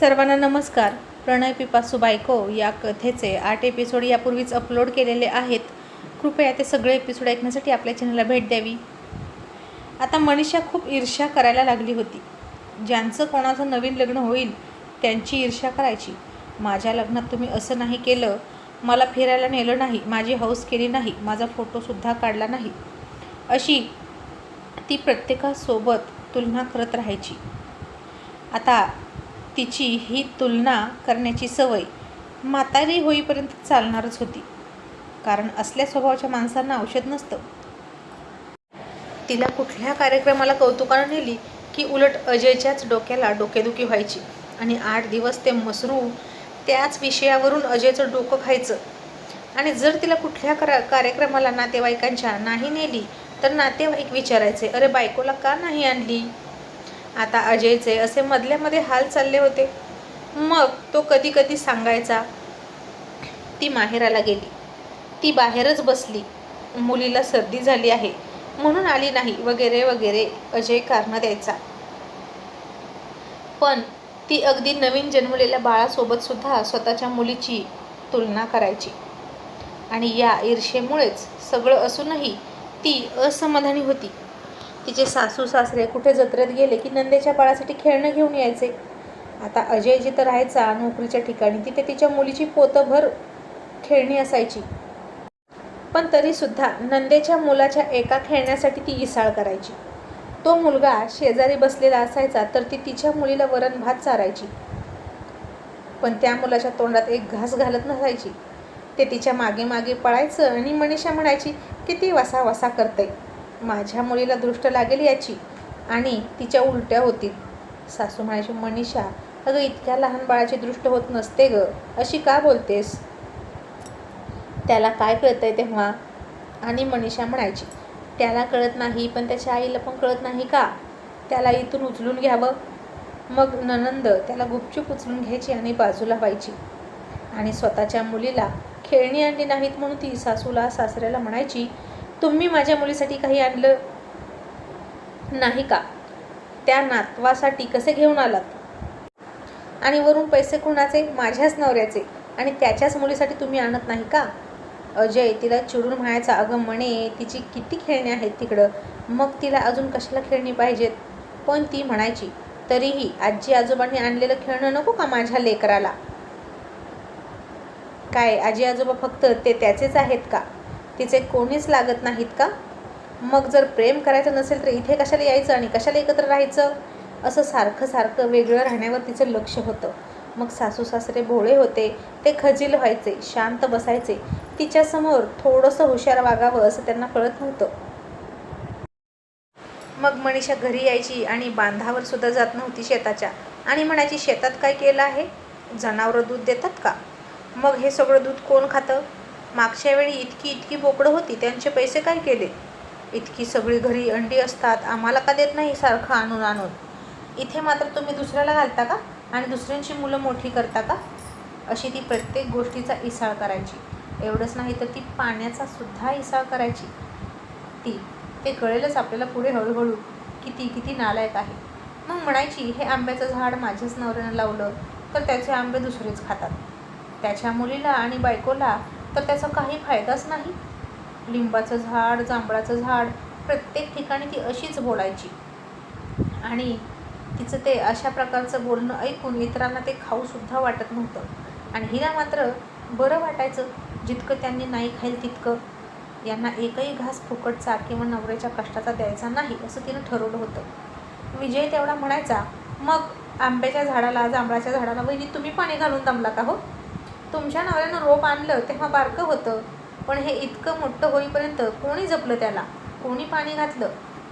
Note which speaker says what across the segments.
Speaker 1: सर्वांना नमस्कार. प्रणय पिपासू बायको या कथेचे आठ एपिसोड यापूर्वीच अपलोड केलेले आहेत. कृपया ते सगळे एपिसोड ऐकण्यासाठी आपल्या चॅनलला भेट द्यावी. आता मनीषा खूप ईर्ष्या करायला लागली होती. ज्यांचं कोणाचं नवीन लग्न होईल त्यांची ईर्ष्या करायची. माझ्या लग्नात तुम्ही असं नाही केलं. मला फिरायला नेलं नाही. माझी हौस केली नाही. माझा फोटोसुद्धा काढला नाही. अशी ती प्रत्येकासोबत तुलना करत राहायची. आता तिची ही तुलना करण्याची सवय म्हातारी होईपर्यंत चालणारच होती. कारण असल्या स्वभावाच्या माणसांना औषध नसतं. तिला कुठल्या कार्यक्रमाला कौतुकानं नेली की उलट अजयच्याच डोक्याला डोकेदुखी व्हायची आणि आठ दिवस ते मसरू त्याच विषयावरून अजयचं डोकं खायचं. आणि जर तिला कुठल्या करा कार्यक्रमाला नातेवाईकांच्या नाही नेली तर नातेवाईक विचारायचे अरे बायकोला का नाही आणली? आता अजयचे असे मधल्यामध्ये हाल चालले होते. मग तो कधी कधी सांगायचा ती माहेराला गेली. ती बाहेरच बसली. मुलीला सर्दी झाली आहे. म्हणून आली नाही. वगैरे वगैरे अजय कारणं द्यायचा. पण ती अगदी नवीन जन्मलेल्या बाळासोबत सुद्धा स्वतःच्या मुलीची तुलना करायची. आणि या ईर्षेमुळेच सगळं असूनही ती असमाधानी होती. तिचे सासू सासरे कुठे जत्रेत गेले की नंदेच्या बाळासाठी खेळणं घेऊन यायचे. आता अजय जिथं राहायचा नोकरीच्या ठिकाणी तिथे तिच्या मुलीची पोतभर खेळणी असायची. पण तरीसुद्धा नंदेच्या मुलाच्या एका खेळण्यासाठी ती इसाळ करायची. तो मुलगा शेजारी बसलेला असायचा तर ती तिच्या मुलीला वरण भात चारायची. पण त्या मुलाच्या तोंडात एक घास घालत नसायची. ते तिच्यामागे मागे पळायचं आणि मनीषा म्हणायची किती वसा वसा करते. माझ्या मुलीला दृष्ट लागेल याची. आणि तिच्या उलट्या होतील. सासू म्हणायची मनीषा अगं इतक्या लहान बाळाची दृष्ट होत नसते ग. अशी का बोलतेस? त्याला काय कळतंय तेव्हा? आणि मनीषा म्हणायची त्याला कळत नाही पण त्याच्या आईला पण कळत नाही का? त्याला इथून उचलून घ्यावं? मग ननंद त्याला गुपचूप उचलून घ्यायची आणि बाजूला व्हायची. आणि स्वतःच्या मुलीला खेळणी आणली नाहीत म्हणून ती सासूला सासऱ्याला म्हणायची तुम्ही माझ्या मुलीसाठी काही आणलं नाही का? त्या नातवासाठी कसे घेऊन आलात? आणि वरून पैसे कोणाचे? माझ्याच नवऱ्याचे. आणि त्याच्याच मुलीसाठी तुम्ही आणत नाही का? अजय तिला चिडून म्हणायचा अगं म्हणे तिची किती खेळणी आहेत तिकडं. मग तिला अजून कशाला खेळणी पाहिजेत? पण ती म्हणायची तरीही आजी आजोबांनी आणलेलं खेळणं नको का माझ्या लेकराला? काय आजी आजोबा फक्त ते त्याचेच आहेत का? तिचे कोणीच लागत नाहीत का? मग जर प्रेम करायचं नसेल तर इथे कशाला यायचं आणि कशाला एकत्र राहायचं? असं सारखं सारखं वेगळं राहण्यावर तिचं लक्ष होतं. मग सासू सासरे भोळे होते ते खजील व्हायचे शांत बसायचे. तिच्यासमोर थोडंसं हुशार वागावं असं त्यांना कळत नव्हतं. मग मनीषा घरी यायची आणि बांधावर सुद्धा जात नव्हती शेताच्या. आणि म्हणायची शेतात काय केलं आहे? जनावरं दूध देतात का? मग हे सगळं दूध कोण खातं? मागच्या वेळी इतकी इतकी बोकडं होती त्यांचे पैसे काय केले? इतकी सगळी घरी अंडी असतात आम्हाला का देत नाही सारखं आणून आणून? इथे मात्र तुम्ही दुसऱ्याला घालता का? आणि दुसऱ्यांची मुलं मोठी करता का? अशी ती प्रत्येक गोष्टीचा इसाळ करायची. एवढंच नाही तर ती पाण्याचा सुद्धा इसाळ करायची. ती ते कळेलच आपल्याला पुढे हळूहळू किती किती नालायक आहे. मग म्हणायची हे आंब्याचं झाड माझ्याच नवऱ्यानं लावलं तर त्याचे आंबे दुसरेच खातात. त्याच्या मुलीला आणि बायकोला तर त्याचा काही फायदाच नाही. लिंबाचं झाड जांभळाचं झाड प्रत्येक ठिकाणी ती अशीच बोलायची. आणि तिचं ते अशा प्रकारचं बोलणं ऐकून इतरांना ते खाऊसुद्धा वाटत नव्हतं. आणि हिला मात्र बरं वाटायचं. जितकं त्यांनी नाही खाईल तितकं. यांना एकही घास फुकटचा किंवा नवऱ्याच्या कष्टाचा द्यायचा नाही असं तिनं ठरवलं होतं. विजय तेवढा म्हणायचा मग आंब्याच्या झाडाला जांभळाच्या झाडाला वहिनी तुम्ही पाणी घालून दमला का हो तुमच्या नवऱ्यानं रोप आणलं तेव्हा बारकं होतं. पण हे इतकं मोठं होईपर्यंत कोणी जपलं त्याला? कोणी पाणी घातलं?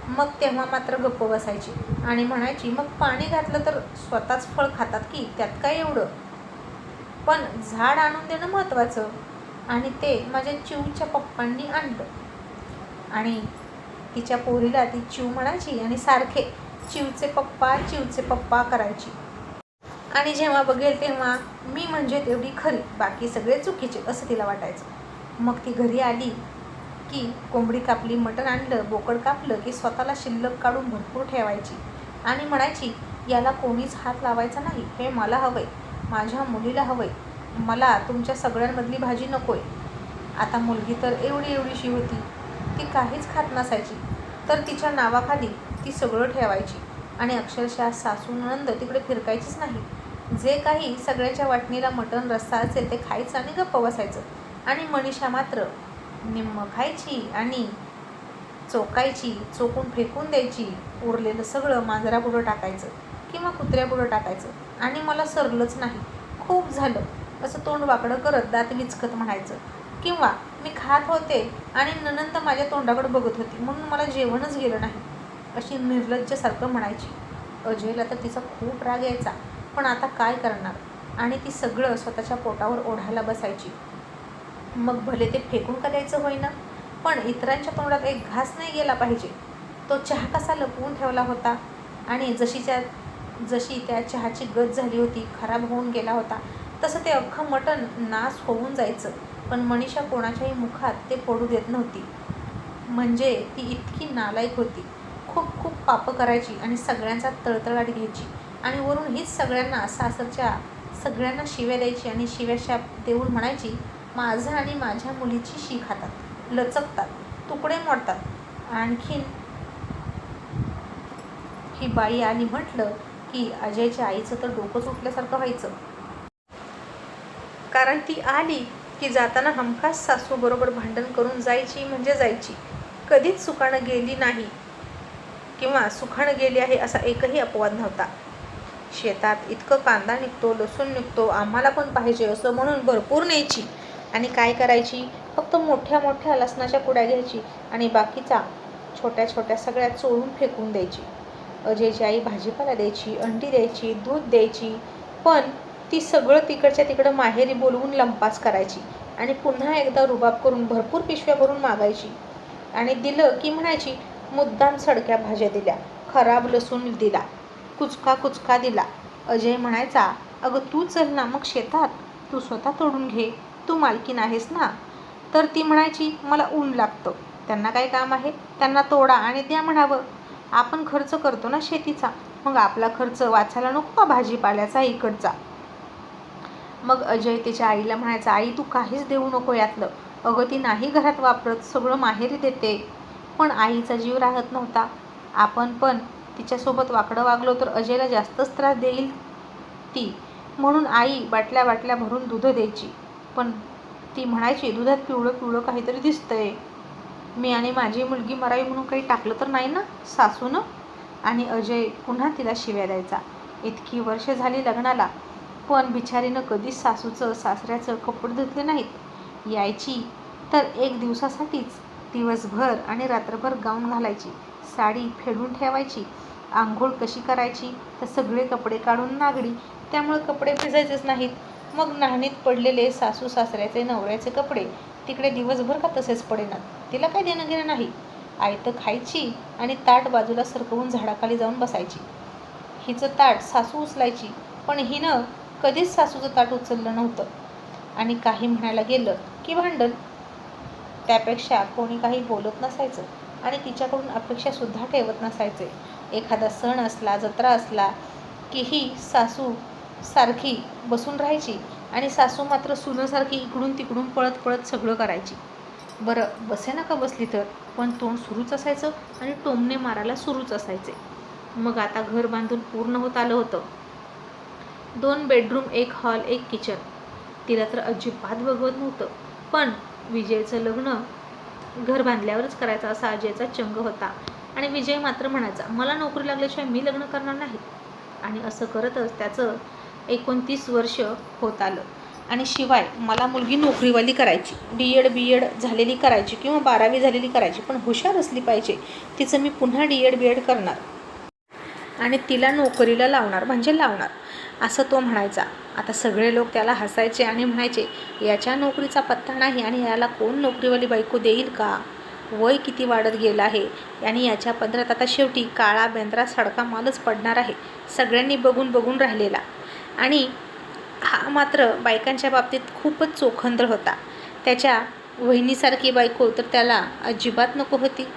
Speaker 1: मग तेव्हा मात्र गप्प बसायची. आणि म्हणायची मग पाणी घातलं तर स्वतःच फळ खातात की? त्यात काय एवढं? पण झाड आणून देणं महत्त्वाचं. आणि ते माझ्या चिवच्या पप्पांनी आणलं. आणि तिच्या पोरीला ती चिव म्हणायची आणि सारखे चिवचे पप्पा चिवचे पप्पा करायची. आणि जेव्हा बघेल तेव्हा मी म्हणजे तेवढी खरी बाकी सगळे चुकीचे असं तिला वाटायचं. मग ती घरी आली की कोंबडी कापली मटण आणलं बोकड कापलं की स्वतःला शिल्लक काढून भरपूर ठेवायची. आणि म्हणायची याला कोणीच हात लावायचा नाही हे मला हवंय माझ्या मुलीला हवंय. मला तुमच्या सगळ्यांमधली भाजी नकोय. आता मुलगी तर एवढी एवढीशी होती ती काहीच खात नसायची. तर तिच्या नावाखाली ती सगळं ठेवायची. आणि अक्षरशः सासू नंद तिकडे फिरकायचीच नाही. जे काही सगळ्याच्या वाटणीला मटण रस्सा असेल ते खायचं आणि गप्प बसायचं. आणि मनीषा मात्र निम्म खायची आणि चोकायची चोकून फेकून द्यायची उरलेलं सगळं मांजरापुढं टाकायचं किंवा कुत्र्यापुढं टाकायचं. आणि मला सरलंच नाही. खूप झालं. असं तोंड वाकडं करत दात विचकत म्हणायचं. किंवा मी खात होते आणि ननंद माझ्या तोंडाकडे बघत होती म्हणून मला जेवणच गेलं नाही. अशी निर्लज्जसारखं म्हणायची. अजयला तर तिचा खूप राग यायचा. पण आता काय करणार? आणि ती सगळं स्वतःच्या पोटावर ओढायला बसायची. मग भले ते फेकून का द्यायचं होईना पण इतरांच्या तोंडात एक घास नाही गेला पाहिजे. तो चहा कसा लपवून ठेवला होता? आणि जशीच्या जशी त्या चहाची गत झाली होती खराब होऊन गेला होता तसं ते अख्खं मटण नाश होऊन जायचं. पण मनीषा कोणाच्याही मुखात ते पडू देत नव्हती. म्हणजे ती इतकी नालायक होती. खूप खूप पापं करायची आणि सगळ्यांचा तळतळाट घ्यायची. आणि वरून हीच सगळ्यांना सासरच्या सगळ्यांना शिव्या द्यायची आणि शिव्याशाप देऊन म्हणायची माझं आणि माझ्या मुलीची शी खातात लचकतात तुकडे मोडतात. आणखीन ही बाई आली म्हटलं की अजयच्या आईचं तर डोकं उठल्यासारखं व्हायचं. कारण ती आली की जाताना हमखास सासूबरोबर भांडण करून जायची म्हणजे जायची. कधीच सुखानं गेली नाही किंवा सुखानं गेली आहे असा एकही अपवाद नव्हता. शेतात इतकं कांदा निघतो लसूण निघतो आम्हाला पण पाहिजे असं म्हणून भरपूर न्यायची. आणि काय करायची? फक्त मोठ्या मोठ्या लसणाच्या कुड्या घ्यायची आणि बाकीचा छोट्या छोट्या सगळ्या चोळून फेकून द्यायची. अजयची आई भाजीपाला द्यायची अंडी द्यायची दूध द्यायची. पण ती सगळं तिकडच्या तिकडं माहेरी बोलवून लंपास करायची आणि पुन्हा एकदा रुबाब करून भरपूर पिशव्या भरून मागायची. आणि दिलं की म्हणायची मुद्दाम सडक्या भाज्या दिल्या खराब लसूण दिला. कुचका कुचका दिला. अजय म्हणायचा अगं तू चल ना मग शेतात. तू स्वतः तोडून घे. तू मालकीन आहेस ना? तर ती म्हणायची मला ऊन लागतं. त्यांना काय काम आहे? त्यांना तोडा आणि द्या म्हणावं. आपण खर्च करतो ना शेतीचा. मग आपला खर्च वाचायला नको का भाजीपाल्याचा इकडचा? मग अजय तिच्या आईला म्हणायचा आई तू काहीच देऊ नको यातलं. अगं ती नाही घरात वापरत. सगळं माहेरी देते. पण आईचा जीव राहत नव्हता. आपण पण तिच्यासोबत वाकडं वागलो तर अजयला जास्तच त्रास देईल ती. म्हणून आई बाटल्या बाटल्या भरून दूध द्यायची. पण ती म्हणायची दुधात पिवळं पिवळं काहीतरी दिसतंय. मी आणि माझी मुलगी मरावी म्हणून काही टाकलं तर नाही ना सासूनं? आणि अजय पुन्हा तिला शिव्या द्यायचा. इतकी वर्ष झाली लग्नाला पण बिचारीनं कधीच सासूचं सासऱ्याचं कपड धुतले नाहीत. यायची तर एक दिवसासाठीच दिवसभर आणि रात्रभर गाऊन घालायची. साडी फेडून ठेवायची आंघोळ कशी करायची तर सगळे कपडे काढून नागडी त्यामुळे कपडे भिजायचेच नाहीत. मग नाहणीत पडलेले सासू सासऱ्याचे नवऱ्याचे कपडे तिकडे दिवसभर का तसेच पडेनात? तिला काही देणं घेणं नाही आयतं खायची आणि ताट बाजूला सरकवून झाडाखाली जाऊन बसायची. हिचं ताट सासू उचलायची पण हिनं कधीच सासूचं ताट उचललं नव्हतं. आणि काही म्हणायला गेलं की भांडण. त्यापेक्षा कोणी काही बोलत नसायचं. आणि तिच्याकडून अपेक्षासुद्धा ठेवत नसायचे. एखादा सण असला जत्रा असला की ही सासू सारखी बसून राहायची आणि सासू मात्र सुनासारखी इकडून तिकडून पळत पळत सगळं करायची. बरं बसे नका बसली तर. पण तोंड सुरूच असायचं आणि टोमणे मारायला सुरूच असायचे. मग आता घर बांधून पूर्ण होत आलं होतं. दोन बेडरूम एक हॉल एक किचन. तिला तर अजिबात बघवत नव्हतं. पण विजयचं लग्न घर बांधल्यावरच करायचा असा अजयचा चंग होता. आणि विजय मात्र म्हणायचा मला नोकरी लागल्याशिवाय मी लग्न करणार नाही. आणि असं करतच त्याचं एकोणतीस वर्ष होत आलं. आणि शिवाय मला मुलगी नोकरीवाली करायची डी एड बी एड झालेली करायची किंवा बारावी झालेली करायची पण हुशार असली पाहिजे तिचं मी पुन्हा डी एड बी एड करणार. आणि तिला नोकरीला लावणार म्हणजे लावणार. असं तो म्हणायचा. आता सगळे लोक त्याला हसायचे आणि म्हणायचे याच्या नोकरीचा पत्ता नाही आणि याला कोण नोकरीवाली बायको देईल का? वय किती वाढत गेलं आहे आणि याच्या पदरात आता शेवटी काळा बेंद्रा सडका मालच पडणार आहे. सगळ्यांनी बघून बघून राहिलेला. आणि हा मात्र बायकांच्या बाबतीत खूपच चोखंदर होता. त्याच्या वहिनीसारखी बायको तर त्याला अजिबात नको होती.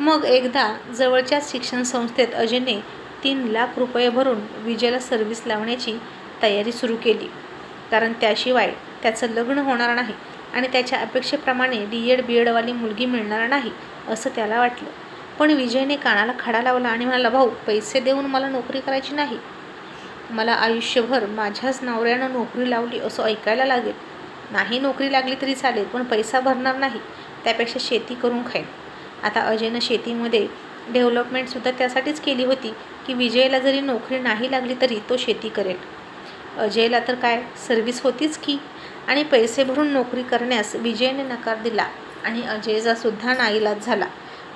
Speaker 1: मग एकदा जवळच्याच शिक्षण संस्थेत अजयने तीन लाख रुपये भरून विजयला सर्व्हिस लावण्याची तयारी सुरू केली. कारण त्याशिवाय त्याचं लग्न होणार नाही आणि त्याच्या अपेक्षेप्रमाणे डी एड बी एडवाली मुलगी मिळणार नाही असं त्याला वाटलं. पण विजयने कानाला खडा लावला आणि म्हणाला भाऊ पैसे देऊन मला नोकरी करायची नाही. मला आयुष्यभर माझ्याच नवऱ्यानं नोकरी लावली असं ऐकायला लागेल. नाही नोकरी लागली तरी चालेल पण पैसा भरणार नाही. त्यापेक्षा शेती करून खाईन. आता अजयनं शेतीमध्ये डेव्हलपमेंटसुद्धा त्यासाठीच केली होती की विजयला जरी नोकरी नाही लागली तरी तो शेती करेल. अजयला तर काय सर्व्हिस होतीच की? आणि पैसे भरून नोकरी करण्यास विजयने नकार दिला आणि अजयचा सुद्धा नाईलाज झाला.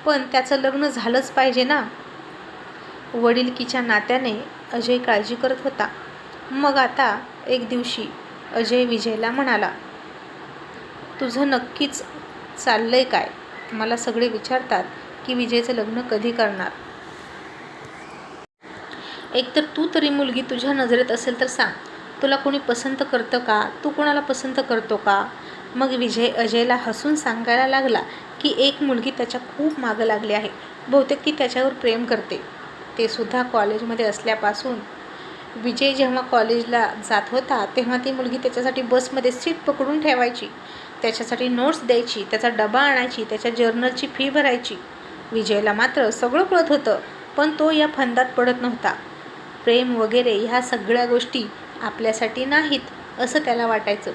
Speaker 1: पण त्याचं लग्न झालंच पाहिजे ना? वडिलकीच्या नात्याने अजय काळजी करत होता. मग आता एक दिवशी अजय विजयला म्हणाला तुझं नक्कीच चाललंय काय? मला सगळे विचारतात की विजयचं लग्न कधी करणार? एकतर तू तरी मुलगी तुझ्या नजरेत असेल तर सांग तुला कोणी पसंत करतं का? तू कोणाला पसंत करतो का? मग विजय अजयला हसून सांगायला लागला की एक मुलगी त्याच्या खूप मागं लागली आहे बहुतेक ती त्याच्यावर प्रेम करते. ते सुद्धा कॉलेजमध्ये असल्यापासून. विजय जेव्हा कॉलेजला जात होता तेव्हा ती मुलगी त्याच्यासाठी बसमध्ये सीट पकडून ठेवायची. त्याच्यासाठी नोट्स द्यायची त्याचा डबा आणायची त्याच्या जर्नलची फी भरायची. विजयला मात्र सगळं कळत होतं पण तो या फंदात पडत नव्हता. प्रेम वगैरे ह्या सगळ्या गोष्टी आपल्यासाठी नाहीत असं त्याला वाटायचं.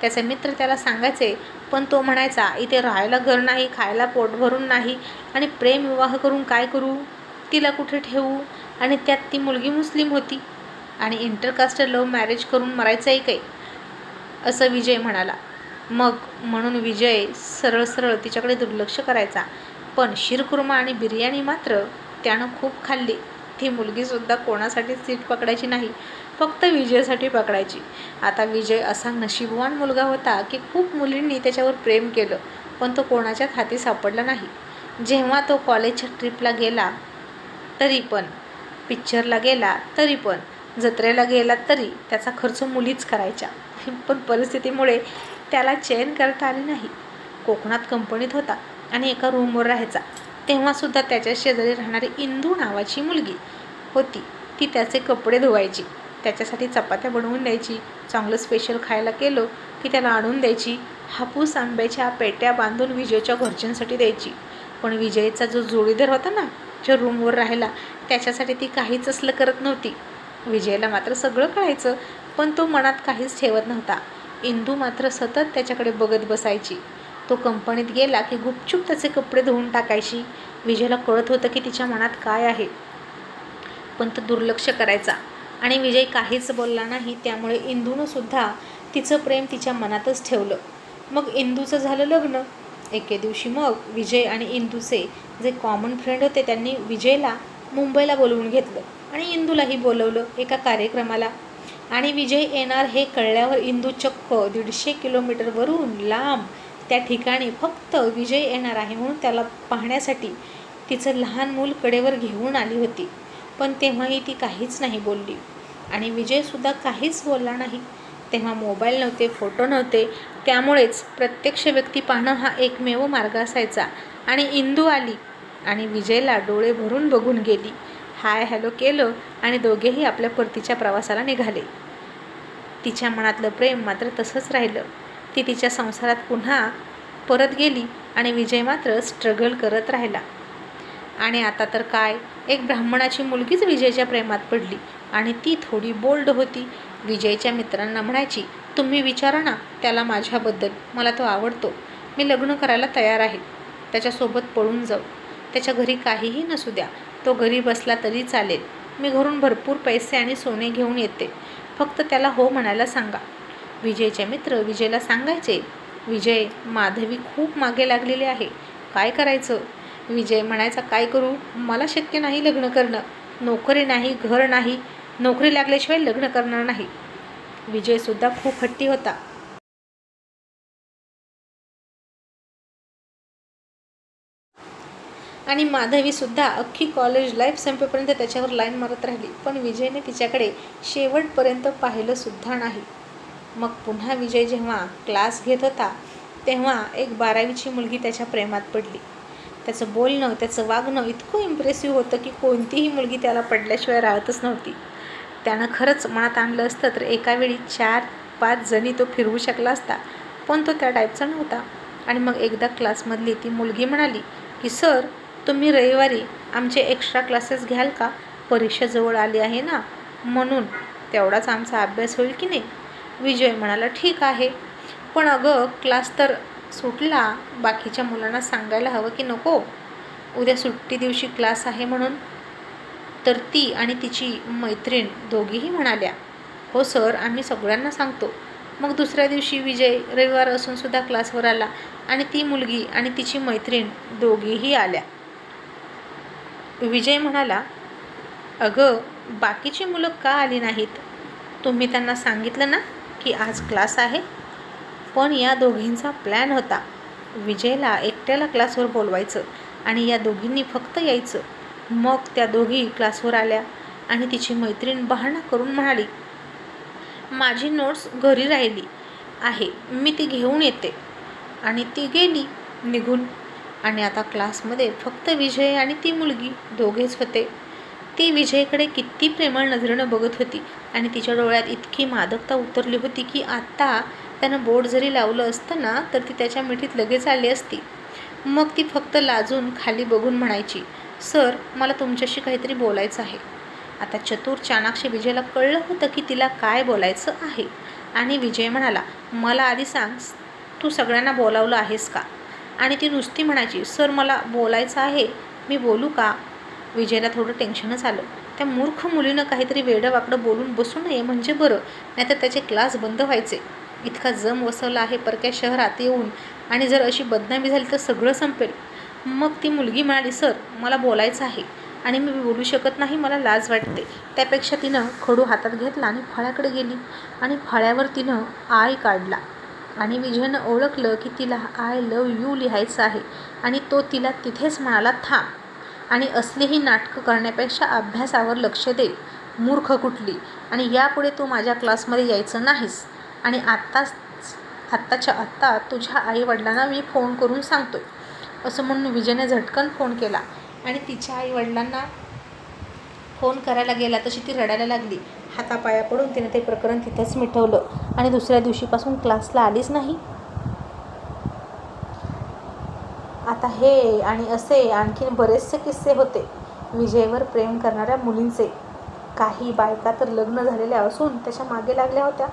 Speaker 1: त्याचे मित्र त्याला सांगायचे पण तो म्हणायचा इथे राहायला घर नाही खायला पोट भरून नाही आणि प्रेम विवाह करून काय करू? तिला कुठे ठेवू? आणि त्यात ती मुलगी मुस्लिम होती आणि इंटरकास्टर लव्ह मॅरेज करून मरायचंही काही असं विजय म्हणाला. मग म्हणून विजय सरळ सरळ तिच्याकडे दुर्लक्ष करायचा. पण शिरकुर्मा आणि बिर्याणी मात्र त्यानं खूप खाल्ली. ती मुलगीसुद्धा कोणासाठी सीट पकडायची नाही फक्त विजयसाठी पकडायची. आता विजय असा नशीबवान मुलगा होता की खूप मुलींनी त्याच्यावर प्रेम केलं पण तो कोणाच्या हाती सापडला नाही. जेव्हा तो कॉलेजच्या ट्रिपला गेला तरी पण. पिक्चरला गेला तरी पण. जत्रेला गेला तरी. त्याचा खर्च मुलीच करायच्या पण परिस्थितीमुळे त्याला चैन करता आली नाही. कोकणात कंपनीत होता आणि एका रूमवर राहायचा. तेव्हासुद्धा त्याच्या शेजारी राहणारी इंदू नावाची मुलगी होती. ती त्याचे कपडे धुवायची. त्याच्यासाठी चपात्या बनवून द्यायची. चांगलं स्पेशल खायला केलं की त्याला आणून द्यायची. हापूस आंब्याच्या पेट्या बांधून विजयच्या घरच्यांसाठी द्यायची. पण विजयचा जो जोडीदार होता ना जो रूमवर राहिला त्याच्यासाठी ती काहीच असलं करत नव्हती. विजयला मात्र सगळं कळायचं पण तो मनात काहीच ठेवत नव्हता. इंदू मात्र सतत त्याच्याकडे बघत बसायची. तो कंपनीत गेला की गुपचूप त्याचे कपडे धुवून टाकायची. विजयला कळत होतं की तिच्या मनात काय आहे. पण तो दुर्लक्ष करायचा. आणि विजय काहीच बोलला नाही त्यामुळे इंदूनं सुद्धा तिचं प्रेम तिच्या मनातच ठेवलं. मग इंदूचं झालं लग्न. एके दिवशी मग विजय आणि इंदूचे जे कॉमन फ्रेंड होते त्यांनी विजयला मुंबईला बोलवून घेतलं आणि इंदूलाही बोलवलं एका कार्यक्रमाला. आणि विजय येणार हे कळल्यावर इंदू चक्क दीडशे किलोमीटरवरून लांब त्या ठिकाणी फक्त विजय येणार आहे म्हणून त्याला पाहण्यासाठी तिचं लहान मूल कडेवर घेऊन आली होती. पण तेव्हाही ती काहीच नाही बोलली. आणि विजयसुद्धा काहीच बोलला नाही. तेव्हा मोबाईल नव्हते फोटो नव्हते. त्यामुळेच प्रत्यक्ष व्यक्ती पाहणं हा एकमेव मार्ग असायचा. आणि इंदू आली आणि विजयला डोळे भरून बघून गेली. हाय हॅलो केलं आणि दोघेही आपल्या परतीच्या प्रवासाला निघाले. तिच्या मनातलं प्रेम मात्र तसंच राहिलं. ती तिच्या संसारात पुन्हा परत गेली आणि विजय मात्र स्ट्रगल करत राहिला. आणि आता तर काय? एक ब्राह्मणाची मुलगीच विजयच्या प्रेमात पडली आणि ती थोडी बोल्ड होती. विजयच्या मित्रांना म्हणायची तुम्ही विचारा ना त्याला माझ्याबद्दल. मला तो आवडतो. मी लग्न करायला तयार आहे. त्याच्यासोबत पळून जाऊ. त्याच्या घरी काहीही नसू द्या. तो घरी बसला तरी चालेल. मी घरून भरपूर पैसे आणि सोने घेऊन येते. फक्त त्याला हो म्हणायला सांगा. विजयचे मित्र विजयला सांगायचे विजय माधवी खूप मागे लागलेली आहे. काय करायचं? विजय म्हणायचा काय करू? मला शक्य नाही लग्न करणं. नोकरी नाही घर नाही. नोकरी लागल्याशिवाय लग्न करणार नाही. विजयसुद्धा खूप हट्टी होता. आणि माधवीसुद्धा अख्खी कॉलेज लाईफ संपेपर्यंत त्याच्यावर लाईन मारत राहिली. पण विजयने तिच्याकडे शेवटपर्यंत पाहिलंसुद्धा नाही. मग पुन्हा विजय जेव्हा क्लास घेत होता तेव्हा एक बारावीची मुलगी त्याच्या प्रेमात पडली. त्याचं बोलणं त्याचं वागणं इतकं इम्प्रेसिव्ह होतं की कोणतीही मुलगी त्याला पडल्याशिवाय राहतच नव्हती. त्यानं खरंच मनात आणलं असतं तर एका वेळी चार पाच जणी तो फिरवू शकला असता पण तो त्या टाईपचा नव्हता. आणि मग एकदा क्लासमधली ती मुलगी म्हणाली की सर तुम्ही रविवारी आमचे एक्स्ट्रा क्लासेस घ्याल का? परीक्षा जवळ आली आहे ना? म्हणून तेवढाच आमचा अभ्यास होईल की नाही? विजय म्हणाला ठीक आहे. पण अगं क्लास तर सुटला. बाकीच्या मुलांना सांगायला हवं की नको? उद्या सुट्टी दिवशी क्लास आहे म्हणून? तर ती आणि तिची मैत्रीण दोघीही म्हणाल्या हो सर आम्ही सगळ्यांना सांगतो. मग दुसऱ्या दिवशी विजय रविवार असूनसुद्धा क्लासवर आला आणि ती मुलगी आणि तिची मैत्रीण दोघीही आल्या. विजय म्हणाला अगं बाकीची मुलं का आली नाहीत? तुम्ही त्यांना सांगितलं ना? की आज क्लास आहे. पण या दोघींचा प्लॅन होता. विजयला एकट्याला क्लासवर बोलवायचं आणि या दोघींनी फक्त यायचं. मग त्या दोघी क्लासवर आल्या आणि तिची मैत्रीण बहाणा करून म्हणाली माझी नोट्स घरी राहिली आहे मी ती घेऊन येते. आणि ती गेली निघून. आणि आता क्लासमध्ये फक्त विजय आणि ती मुलगी दोघेच होते. ती विजयकडे किती प्रेमळ नजरेनं बघत होती आणि तिच्या डोळ्यात इतकी मादकता उतरली होती की आत्ता त्यानं बोट जरी लावलं असतं ना तर ती त्याच्या मिठीत लगेच आली असती. मग ती फक्त लाजून खाली बघून म्हणायची सर मला तुमच्याशी काहीतरी बोलायचं आहे. आता चतुर चाणाक्षी विजयला कळलं होतं की तिला काय बोलायचं आहे. आणि विजय म्हणाला मला आधी सांग तू सगळ्यांना बोलावलं आहेस का? आणि ती नुसती म्हणायची सर मला बोलायचं आहे. मी बोलू का? विजयला थोडं टेन्शनच आलं. त्या मूर्ख मुलीनं काहीतरी वेडं वाकडं बोलून बसू नये म्हणजे बरं नाहीतर त्याचे क्लास बंद व्हायचे. इतका जम वसवला आहे परक्या शहरात येऊन आणि जर अशी बदनामी झाली तर सगळं संपेल. मग ती मुलगी म्हणाली सर मला बोलायचं आहे आणि मी बोलू शकत नाही मला लाज वाटते. त्यापेक्षा तिनं खडू हातात घेतला आणि फळ्याकडे गेली आणि फळ्यावर तिनं आय काढला. आणि विजयनं ओळखलं की तिला आय लव यू लिहायचं आहे आणि तो तिला तिथेच म्हणाला थांब. आणि असलीही नाटकं करण्यापेक्षा अभ्यासावर लक्ष दे. मूर्ख कुठली? आणि यापुढे तू माझ्या क्लासमध्ये यायचं नाहीस. आणि आत्ताच आत्ताच्या आत्ता तुझ्या आईवडिलांना मी फोन करून सांगतोय. असं म्हणून विजयने झटकन फोन केला. आणि तिच्या आईवडिलांना फोन करायला गेला तशी ती रडायला लागली. हातापाया पडून तिने ते प्रकरण तिथंच मिटवलं. आणि दुसऱ्या दिवशीपासून क्लासला आलीच नाही. आता हे आणि असे आणखीन बरेचसे किस्से होते. विजयवर प्रेम करणाऱ्या मुलींचे. काही बायका तर लग्न झालेल्या असून त्याच्यामागे लागल्या होत्या.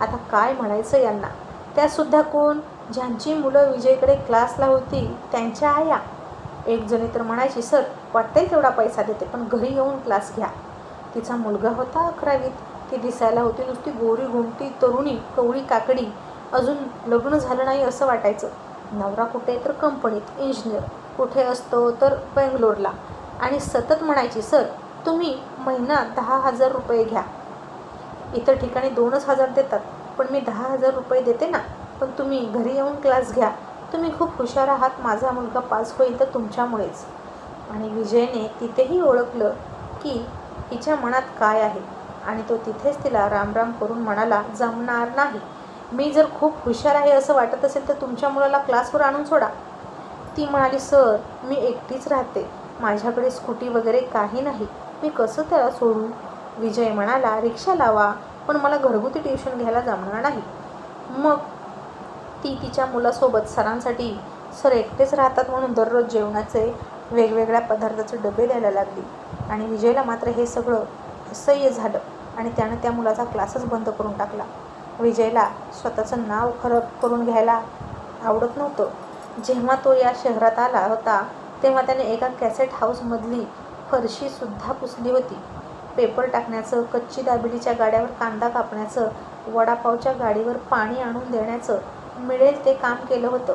Speaker 1: आता काय म्हणायचं यांना? त्यासुद्धा कोण? ज्यांची मुलं विजयकडे क्लासला होती त्यांच्या आया. एक जणी तर म्हणायची सर वाटेल तेवढा पैसा देते पण घरी येऊन क्लास घ्या. तिचा मुलगा होता अकरावीत. ती दिसायला होती नुसती गोरी घुमटी तरुणी कवळी काकडी. अजून लग्न झालं नाही असं वाटायचं. नवरा कुठे तर कंपनीत इंजिनियर कुठे असतो तर बेंगलोरला. आणि सतत म्हणायची सर तुम्ही महिना दहा हजार रुपये घ्या. इतर ठिकाणी दोनच हजार देतात पण मी दहा हजार रुपये देते ना पण तुम्ही घरी येऊन क्लास घ्या. तुम्ही खूप हुशार आहात माझा मुलगा पास होईल तर तुमच्यामुळेच. आणि विजयने तिथेही ओळखलं की हिच्या मनात काय आहे. आणि तो तिथेच तिला रामराम करून म्हणाला जमणार नाही. मी जर खूप हुशार आहे असं वाटत असेल तर तुमच्या मुलाला क्लासवर आणून सोडा. ती म्हणाली सर मी एकटीच राहते. माझ्याकडे स्कूटी वगैरे काही नाही. मी कसं त्याला सोडू? विजय म्हणाला रिक्षा लावा पण मला घरगुती ट्युशन घ्यायला जमणार नाही. मग ती तिच्या मुलासोबत सरांसाठी सर एकटेच राहतात म्हणून दररोज जेवणाचे वेगवेगळ्या पदार्थाचे डबे द्यायला लागली आणि विजयला मात्र हे सगळं असह्य झालं आणि त्यानं त्या मुलाचा क्लासच बंद करून टाकला. विजयला स्वतःचं नाव खराब करून घ्यायला आवडत नव्हतं. जेव्हा तो या शहरात आला होता तेव्हा त्याने एका कॅसेट हाऊसमधली फरशीसुद्धा पुसली होती. पेपर टाकण्याचं कच्ची दाबिडीच्या गाड्यावर कांदा कापण्याचं वडापावच्या गाडीवर पाणी आणून देण्याचं मिळेल ते काम केलं होतं.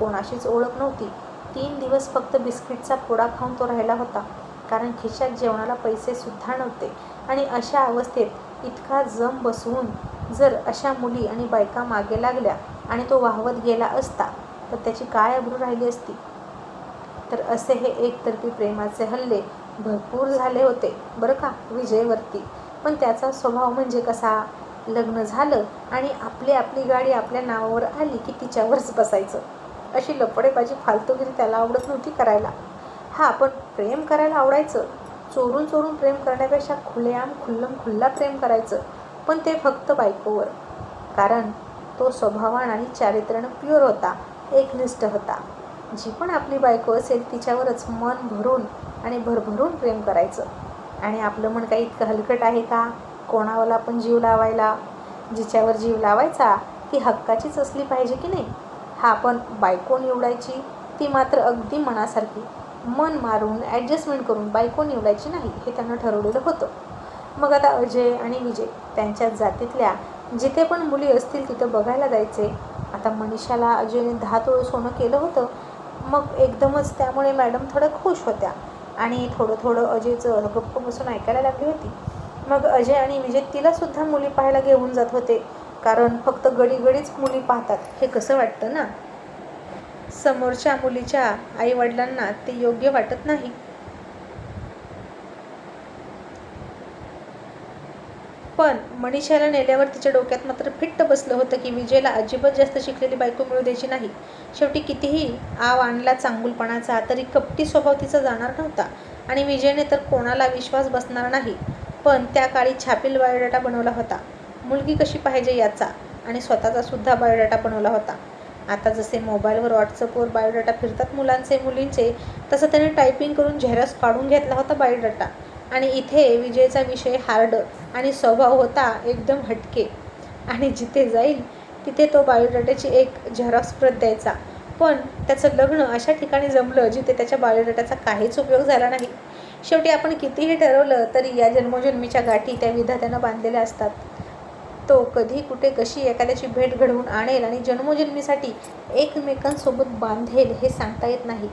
Speaker 1: कोणाशीच ओळख नव्हती. तीन दिवस फक्त बिस्किटचा पोडा खाऊन तो राहिला होता कारण खिशात जेवणाला पैसेसुद्धा नव्हते. आणि अशा अवस्थेत इतका जम बसवून जर अशा मुली आणि बायका मागे लागल्या आणि तो वाहवत गेला असता तर त्याची काय अब्रू राहिली असती? तर असे हे एकतर्फी प्रेमाचे हल्ले भरपूर झाले होते बरं का? विजयवरती. पण त्याचा स्वभाव म्हणजे कसा? लग्न झालं आणि आपली आपली गाडी आपल्या नावावर आली की तिच्यावरच बसायचं. अशी लपडेबाजी फालतूगिरी त्याला आवडत नव्हती करायला. हा पण प्रेम करायला आवडायचं. चोरून चोरून प्रेम करण्यापेक्षा खुलेआम खुल्लम खुल्ला प्रेम करायचं. पण ते फक्त बायकोवर. कारण तो स्वभावान आणि चारित्र्यानं प्युअर होता एकनिष्ठ होता. जी पण आपली बायको असेल तिच्यावरच मन भरून आणि भरभरून प्रेम करायचं. आणि आपलं मन काही इतकं हलकट आहे का? कोणाला पण जीव लावायला. जिच्यावर जीव लावायचा ती हक्काचीच असली पाहिजे की नाही? हा आपण बायको निवडायची ती मात्र अगदी मनासारखी. मन मारून ॲडजस्टमेंट करून बायको निवडायची नाही हे त्यांना ठरवलेलं होतं. मग आता अजय आणि विजय त्यांच्या जातीतल्या. जिथे पण मुली असतील तिथं बघायला जायचे. आता मनीषाला अजयने दहा तोळ सोनं केलं होतं. मग एकदमच त्यामुळे मॅडम थोड्या खुश होत्या. आणि थोडं थोडं अजयचं गप्प बसून ऐकायला लागली होती. मग अजय आणि विजय तिलासुद्धा मुली पाहायला घेऊन जात होते. कारण फक्त गडी गडीच मुली पाहतात. हे कसं वाटतं ना? समोरच्या मुलीच्या आईवडिलांना ते योग्य वाटत नाही. पण मनीषाला नेल्यावर तिच्या डोक्यात मात्र फिट्ट बसलं होतं की विजयला अजिबात जास्त शिकलेली बायको मिळू द्यायची नाही. शेवटी कितीही आव आणला चांगुलपणाचा तरी कपटी स्वभाव तिचा जाणार नव्हता आणि विजयने तर कोणाला विश्वास बसणार नाही. पण त्या काळी छापील बायोडाटा बनवला होता. मुलगी कशी पाहिजे याचा आणि स्वतःचा सुद्धा बायोडाटा बनवला होता. आता जसे मोबाईलवर व्हॉट्सअपवर बायोडाटा फिरतात मुलांचे मुलींचे तसं त्याने टायपिंग करून झेरॉक्स काढून घेतला होता बायोडाटा. आणि इथे विजयचा विषय हार्ड आणि स्वभाव होता एकदम हटके. आणि जिथे जाईल तिथे तो बायोडाटाची एक झेरॉक्स प्रत द्यायचा. पण त्याचं लग्न अशा ठिकाणी जमलं जिथे त्याच्या बायोडाटाचा काहीच उपयोग झाला नाही. शेवटी आपण कितीही ठरवलं तरी या जन्मजन्मीच्या गाठी त्या विधात्यानं बांधलेल्या असतात. तो कधी कुठे कशी एखाद्याची भेट घडवून आणेल आणि जन्मोजन्मीसाठी एकमेकांसोबत बांधेल हे सांगता येत नाही.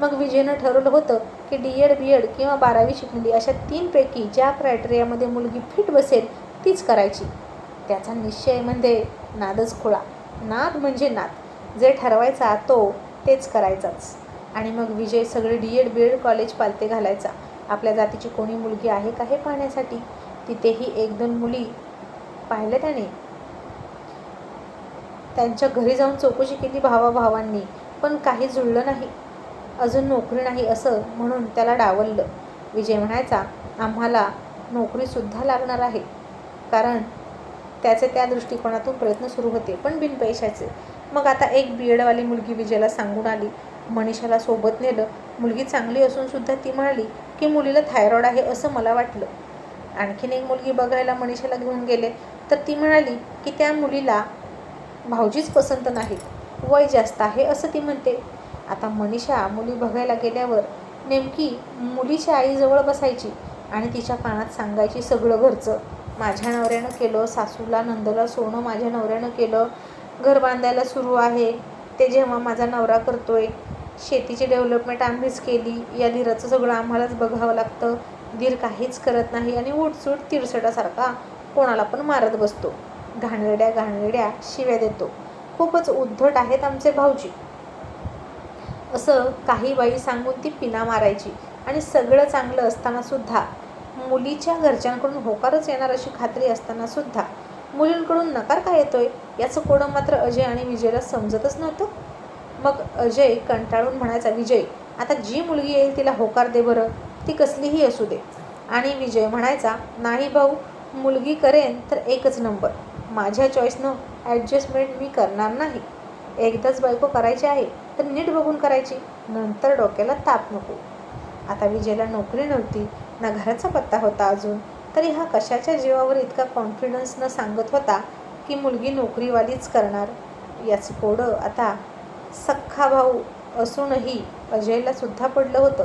Speaker 1: मग विजयनं ठरवलं होतं की डी एड बी एड किंवा बारावी शिकलेली अशा तीनपैकी ज्या क्रायटेरियामध्ये मुलगी फिट बसेल तीच करायची. त्याचा निश्चय म्हणजे नादच खुळा. नाद म्हणजे नाद. जे ठरवायचा तो तेच करायचाच. आणि मग विजय सगळे D Ed B Ed college पालते घालायचा. आपल्या जातीची कोणी मुलगी आहे का हे पाहण्यासाठी? तिथेही एक दोन मुली पाहिल्या त्याने. त्यांच्या घरी जाऊन चौकशी केली भावाभावांनी पण काही जुळलं नाही. अजून नोकरी नाही असं म्हणून त्याला डावललं. विजय म्हणायचा आम्हाला नोकरीसुद्धा लागणार आहे. कारण त्याचे त्या दृष्टिकोनातून प्रयत्न सुरू होते पण बिन पैशाचे. मग आता एक बी एडवाली मुलगी विजयला सांगून आली. मनीषाला सोबत नेलं. मुलगी चांगली असूनसुद्धा ती म्हणाली की मुलीला थायरॉईड आहे असं मला वाटलं. आणखीन एक मुलगी बघायला मनीषाला घेऊन गेले. तर ती म्हणाली की त्या मुलीला भाऊजीच पसंत नाहीत वय जास्त आहे असं ती म्हणते. आता मनीषा मुली बघायला गेल्यावर नेमकी मुलीच्या आईजवळ बसायची आणि तिच्या कानात सांगायची सगळं घरचं. माझ्या नवऱ्यानं केलं सासूला नंदला सोनं माझ्या नवऱ्यानं केलं. घर बांधायला सुरू आहे. ते जेव्हा माझा नवरा करतोय शेतीची डेव्हलपमेंट आम्हीच केली. या धीराचं सगळं आम्हालाच बघावं लागतं. धीर काहीच करत नाही आणि उठसूट तिरसटासारखा कोणाला पण मारत बसतो. घाणेरड्या घाणेरड्या शिव्या देतो. खूपच उद्धट आहेत आमचे भाऊजी. असं काही बाई सांगून ती पिना मारायची. आणि सगळं चांगलं असताना सुद्धा मुलीच्या घरच्यांकडून होकारच येणार अशी खात्री असताना सुद्धा मुलींकडून नकार काय येतोय? याचं कोडं मात्र अजय आणि विजयला समजतच नव्हतं. मग अजय कंटाळून म्हणायचा विजय आता जी मुलगी येईल तिला होकार दे बरं. ती कसलीही असू दे. आणि विजय म्हणायचा नाही भाऊ मुलगी करेन तर एकच नंबर. माझ्या चॉईसनं ॲडजस्टमेंट मी करणार नाही. एकदाच बायको करायची आहे. तर नीट बघून करायची. नंतर डोक्याला ताप नको. आता विजयला नोकरी नव्हती ना घराचा पत्ता होता अजून. तरी हा कशाच्या जीवावर इतका कॉन्फिडन्सनं सांगत होता की मुलगी नोकरीवालीच करणार? याचं कोडं आता सख्खा भाऊ असूनही अजयला सुद्धा पडलं होतं.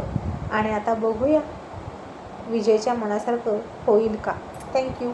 Speaker 1: आणि आता बघूया विजयच्या मनासारखं होईल का? थँक्यू